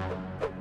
you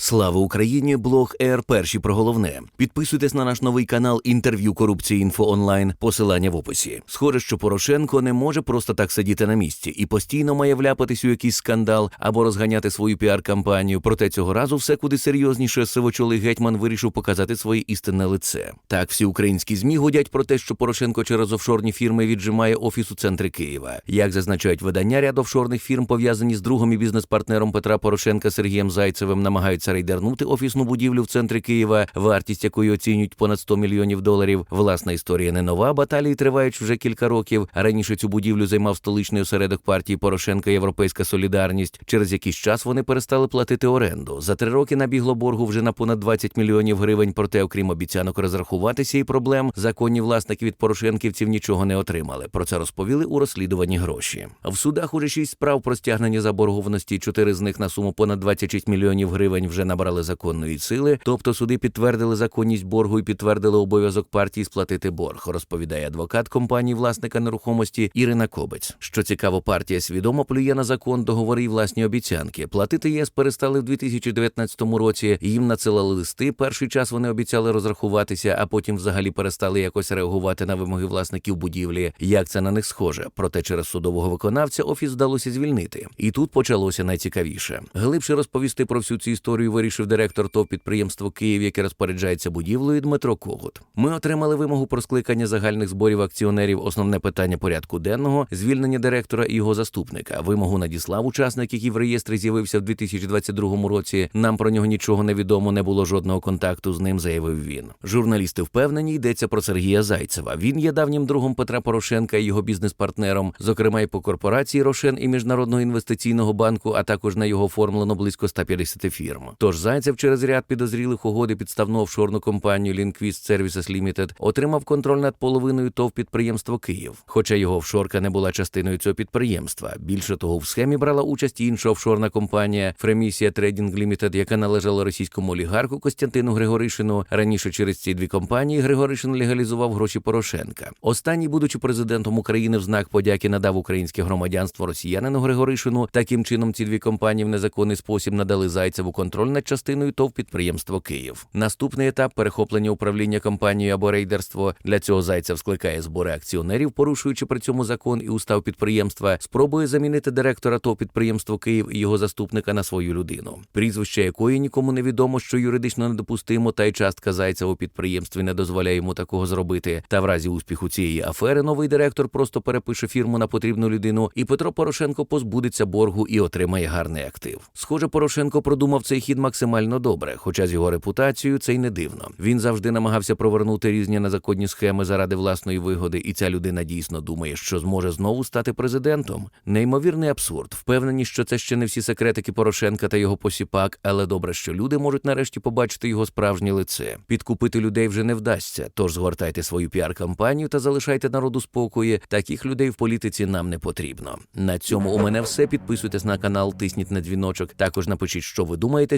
Слава Україні! Блог ЕР Перші про головне. Підписуйтесь на наш новий канал інтерв'ю корупції інфо онлайн. Посилання в описі. Схоже, що Порошенко не може просто так сидіти на місці і постійно має вляпатись у якийсь скандал або розганяти свою піар-кампанію. Проте цього разу все куди серйозніше сивочолий гетьман вирішив показати своє істинне лице. Так, всі українські змі гудять про те, що Порошенко через офшорні фірми віджимає офіс у центрі Києва. Як зазначають видання, ряд офшорних фірм пов'язані з другом і бізнес-партнером Петра Порошенка Сергієм Зайцевим намагаються рейдернути офісну будівлю в центрі Києва, вартість якої оцінюють понад 100 мільйонів доларів. Власна історія не нова. Баталії тривають вже кілька років. Раніше цю будівлю займав столичний осередок партії Порошенка Європейська Солідарність. Через якийсь час вони перестали платити оренду. За три роки набігло боргу вже на понад 20 мільйонів гривень. Проте, окрім обіцянок розрахуватися і проблем, законні власники від Порошенківців нічого не отримали. Про це розповіли у розслідуванні гроші. В судах уже шість справ про стягнення заборгованості. Чотири з них на суму понад 26 мільйонів гривень вже набрали законної сили. Тобто суди підтвердили законність боргу і підтвердили обов'язок партії сплатити борг. Розповідає адвокат компанії власника нерухомості Ірина Кобець. Що цікаво, партія свідомо плює на закон, договори і власні обіцянки. Платити ЄС перестали в 2019 році. Їм надсилали листи. Перший час вони обіцяли розрахуватися, а потім взагалі перестали якось реагувати на вимоги власників будівлі. Як це на них схоже? Проте через судового виконавця офіс вдалося звільнити. І тут почалося найцікавіше. Глибше розповісти про всю цю історію вирішив директор ТОВ підприємства Київ, яке розпоряджається будівлею Дмитро Когут. Ми отримали вимогу про скликання загальних зборів акціонерів. Основне питання порядку денного звільнення директора і його заступника. Вимогу надіслав учасник, який в реєстрі з'явився в 2022 році. Нам про нього нічого не відомо, не було жодного контакту з ним, заявив він. Журналісти впевнені, йдеться про Сергія Зайцева. Він є давнім другом Петра Порошенка і його бізнес-партнером, зокрема і по корпорації Рошен і Міжнародного інвестиційного банку, а також на його оформлено близько 150 фірм. Тож Зайцев через ряд підозрілих угод і підставну офшорну компанію Linquist Services Limited отримав контроль над половиною ТОВ підприємство Київ. Хоча його офшорка не була частиною цього підприємства. Більше того, в схемі брала участь інша офшорна компанія Фремісія Trading Limited, яка належала російському олігарху Костянтину Григоришину. Раніше через ці дві компанії Григоришин легалізував гроші Порошенка. Останній, будучи президентом України, в знак подяки надав українське громадянство росіянину Григоришину. Таким чином, ці дві компанії в незаконний спосіб надали Зайцеву контроль над частиною ТОВ підприємство Київ. Наступний етап перехоплення управління компанією або рейдерство. Для цього Зайцев скликає збори акціонерів, порушуючи при цьому закон і устав підприємства, спробує замінити директора ТОВ підприємство Київ і його заступника на свою людину, прізвище якої нікому не відомо, що юридично недопустимо, та й частка Зайцева у підприємстві не дозволяє йому такого зробити. Та в разі успіху цієї афери новий директор просто перепише фірму на потрібну людину, і Петро Порошенко позбудеться боргу і отримає гарний актив. Схоже, Порошенко продумав цей хід максимально добре, хоча з його репутацією це й не дивно. Він завжди намагався провернути різні незаконні схеми заради власної вигоди, і ця людина дійсно думає, що зможе знову стати президентом. Неймовірний абсурд. Впевнені, що це ще не всі секретики Порошенка та його посіпак, але добре, що люди можуть нарешті побачити його справжнє лице. Підкупити людей вже не вдасться. Тож згортайте свою піар-кампанію та залишайте народу спокої. Таких людей в політиці нам не потрібно. На цьому у мене все. Підписуйтесь на канал, тисніть на дзвіночок. Також напишіть, що ви думаєте